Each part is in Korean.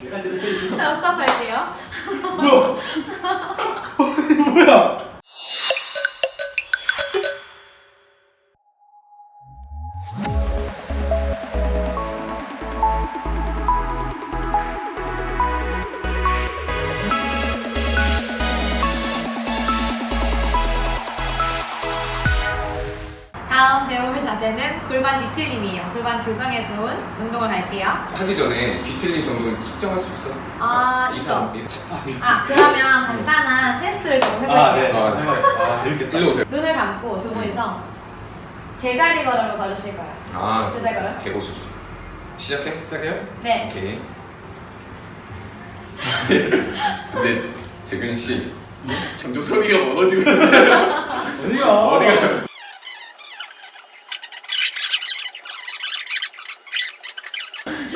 제가 제일 자, 스탑할게요. 뭐야? 뭐야? 다음 배워볼 자세는 골반 뒤틀림이에요. 골반 교정에 좋은 운동을 할게요. 하기 전에 뒤틀림 정도는 측정할 수 있어? 아, 이 있어. 사람, 이 사람. 아, 그러면 간단한 테스트를 좀 해볼게요. 아, 네. 아, 아, 재밌겠다. 일로 오세요. 눈을 감고 두 분이서 제자리 걸음을 걸으실 거예요. 아, 제자리 걸음? 개고수지. 시작해? 시작해요? 네. 오케이. 근데 재근 씨 점점 소리가 멀어지고 있는데 어디가? 어디가?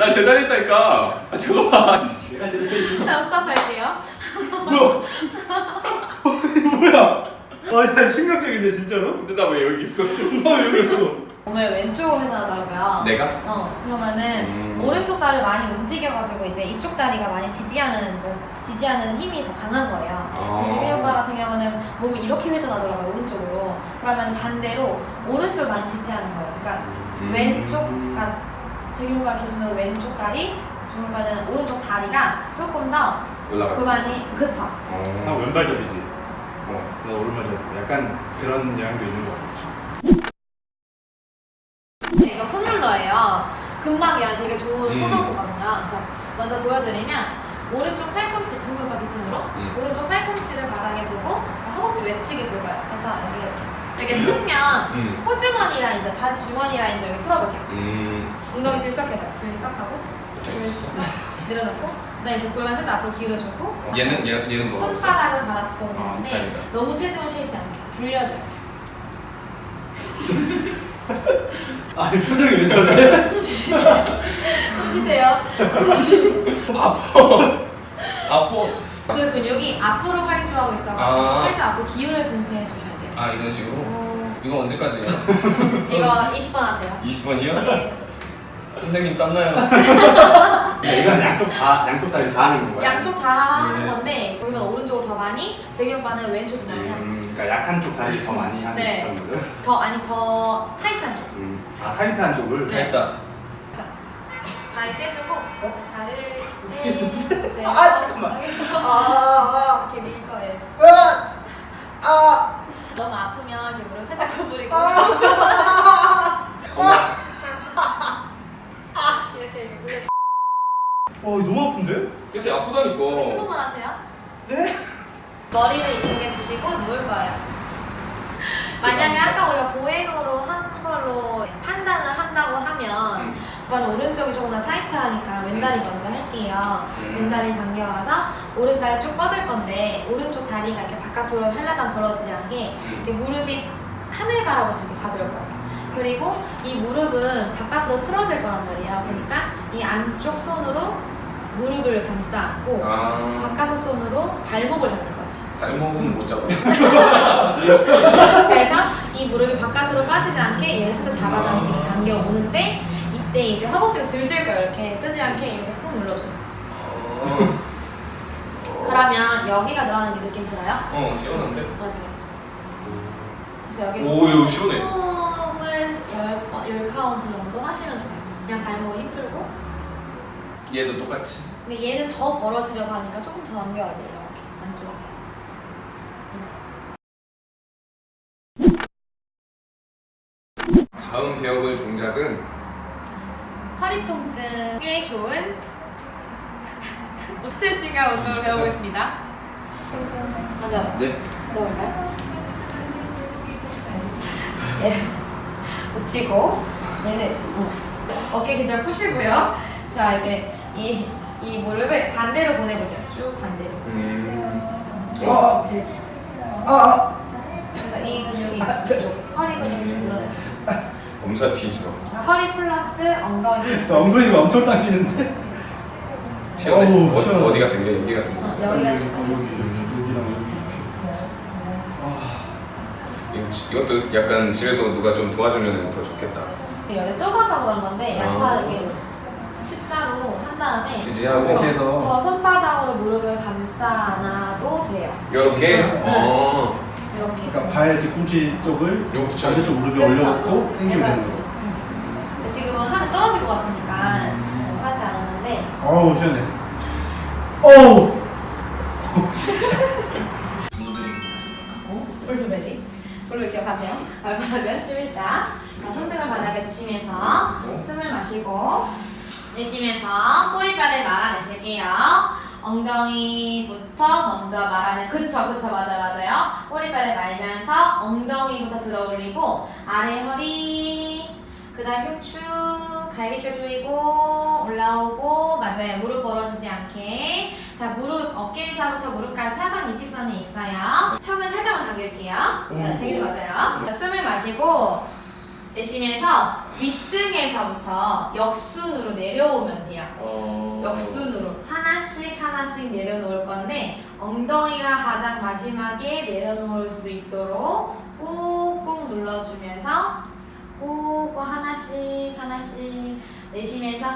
나 제자리했다니까. 아 저거 봐. 씨. 제가 제일 자, 스탑할게요. 뭐야? 뭐야? 와, 나 충격적인데 진짜로? 근데 나 왜 여기 있어? 나 여기 있어. 몸을 왼쪽으로 회전하더라고요. 내가? 어, 그러면은 음. 오른쪽 다리를 많이 움직여가지고 이제 이쪽 다리가 많이 지지하는 뭐, 지지하는 힘이 더 강한 거예요. 아. 재근이 오빠 같은 경우는 몸이 이렇게 회전하더라고요 오른쪽으로. 그러면 반대로 오른쪽 많이 지지하는 거예요. 그러니까 음. 왼쪽, 그러니까 오빠 기준으로 왼쪽 다리, 종오빠는 오른쪽 다리가 조금 더 올라가. 골반이 그쵸. 나 어. 왼발잡이지. 어. 나 오른발잡이. 약간 그런 영향도 있는 것 같아. 네, 이거 폼롤러예요. 근막이랑 되게 좋은 음. 소독거든요. 그래서 먼저 보여드리면 오른쪽 팔꿈치 등골반 기준으로 음. 오른쪽 팔꿈치를 바닥에 두고 허벅지 외치게 돌려요. 그래서 여기 이렇게 이렇게 측면 음. 호주머니랑 이제 바지 주머니랑 이제 여기 풀어볼게요. 음. 엉덩이 들썩해봐요. 들썩하고 들썩 내려놓고 그다음에 이제 골반 살짝 앞으로 기울여주고 얘는 얘 얘는 뭐? 손바닥은 바닥 아, 되는데 다행이다. 너무 체중을 실지 않게 불려줘요. 아니, 표정이 왜 저래? 숨 쉬세요. 숨 쉬세요. 아파. 아파. 그 근육이 앞으로 활주하고 있어가지고 아. 살짝 앞으로 기울여진 채 해주셔야 돼요. 아 이런 식으로? 어, 이거 언제까지예요? 이거 20번 하세요. 20번이요? 네. 선생님 땀나요. 근데 이건 양쪽 다, 양쪽 다리 다 하는 건가요? 양쪽 다 하는 네. 건데 보면 오른쪽으로 더 많이, 재규 오빠는 왼쪽 더 많이 하는 거죠. 음, 그러니까 약한 쪽 다리 더 많이 하는 네. 그런 거죠? 더 아니 더 타이트한 쪽. 음. 아, 타이트한 쪽을? 네. 자, 다리 떼주고 다리를 떼주세요. 아, 잠깐만. 여기서 아, 이렇게 밀 거예요. 아, 아, 너무 아프면 이렇게 무릎 살짝 구부리고 이렇게 이렇게 물려. 어, 너무 아픈데? 그치 여기 아프다니까. 15번 하세요. 네? 머리를 이쪽에 두시고 누울 거예요. 만약에 아까 우리가 보행으로 한 걸로 판단을 한다고 하면 음. 오빠는 오른쪽이 조금 더 타이트하니까 왼다리 먼저 할게요. 음. 왼다리 당겨와서 오른다리 쭉 뻗을 건데 오른쪽 다리가 이렇게 바깥으로 한라당 벌어지지 않게 이렇게 무릎이 하늘 바라볼 수 있게 가져올 거예요. 그리고 이 무릎은 바깥으로 틀어질 거란 말이에요. 그러니까 이 안쪽 손으로 무릎을 감싸 안고 아 바깥쪽 손으로 발목을 잡는 거 지. 발목은 못 잡아. 그래서 이 무릎이 바깥으로 빠지지 않게 얘를 살짝 잡아당기면 당겨 오는데 이때 이제 허벅지가 들들 거예요. 이렇게 뜨지 않게 이렇게 꾹 눌러주는 거지. 그러면 여기가 늘어나는 게 느낌 들어요? 어 시원한데? 맞아요. 그래서 여기 오, 이거 시원해. 호흡을 열, 번- 열 카운트 정도 하시면 좋아요. 그냥 발목에 힘 풀고. 얘도 똑같이. 근데 얘는 더 벌어지려고 하니까 조금 더 남겨야 돼요. 이렇게 안쪽으로. 이렇게. 다음 배워볼 동작은 허리 좋은 스트레칭과 운동을 배워보겠습니다. 먼저 네. 넣어볼까요? 예. 붙이고 얘를 어, 어깨 긴장 푸시고요. 자 이제 이, 이 무릎을 반대로 보내보세요. 쭉 반대로. 음. 네, 아. 들기. 아, 이 근육이 쪽, 허리 근육이 좀 늘어났어요. 엄살 피지 마. 그러니까 허리 플러스 엉덩이. 근육. 엉덩이가 엄청 당기는데? 시원해. 어우, 어, 시원하다. 어디가 당겨? 여기가 당겨. 어, 여기가 지금. 여기, 여기, 여기랑 여기 이렇게. 이거- 이것도 약간 집에서 누가 좀 도와주면 더 좋겠다. 여기 좁아서 그런 건데 아. 약간 이게 십자 X자로 한 다음에 지지하고 이렇게 해서 저 손바닥으로 무릎을 감싸 안아도 돼요. 이렇게 네. 어 이렇게. 그러니까 발 뒤꿈치 쪽을 이거 붙여 반대쪽 무릎에 그쵸. 올려놓고 당기면 네, 되는 맞아요. 거죠. 응. 근데 지금은 하면 떨어질 것 같으니까 하지 않았는데 어우 시원해. 어우. 진짜. 블루베리 블루 기억하세요? 발바닥은 11자 자, 손등을 바닥에 두시면서 숨을 마시고 내쉬면서 꼬리뼈를 말아내실게요 엉덩이부터 먼저 말하는 그쵸 그쵸 맞아요 맞아요. 꼬리뼈를 말면서 엉덩이부터 들어 올리고 아래 허리 그 다음 흉추 갈비뼈 조이고 올라오고 맞아요. 무릎 벌어지지 않게. 자 무릎 어깨에서부터 무릎까지 사선 일직선이 있어요. 턱은 살짝만 당길게요. 음. 되게 맞아요. 자, 숨을 마시고 내쉬면서 윗등에서부터 역순으로 내려오면 돼요. 어. 역순으로 하나씩 하나씩 내려놓을 건데 엉덩이가 가장 마지막에 내려놓을 수 있도록 꾹꾹 눌러주면서 꾹꾹 하나씩 하나씩 내쉬면서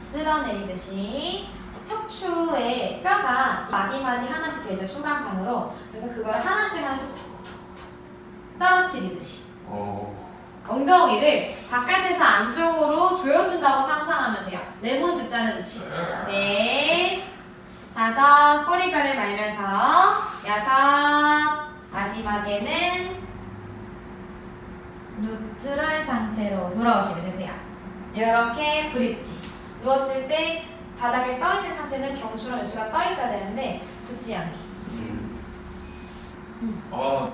쓸어내리듯이 척추에 뼈가 많이 하나씩 되죠 중간판으로. 그래서 그걸 하나씩 하나씩 톡톡톡 떨어뜨리듯이. 어. 엉덩이를 바깥에서 안쪽으로 조여준다고 상상 돼요. 레몬즙 짜는 듯이. 네. 다섯, 꼬리뼈를 말면서. 여섯, 마지막에는 누트럴 상태로 돌아오시면 되세요. 이렇게 브릿지. 누웠을 때 바닥에 떠 있는 상태는 경추랑 요추가 떠 있어야 되는데 붙지 않게. 아 어.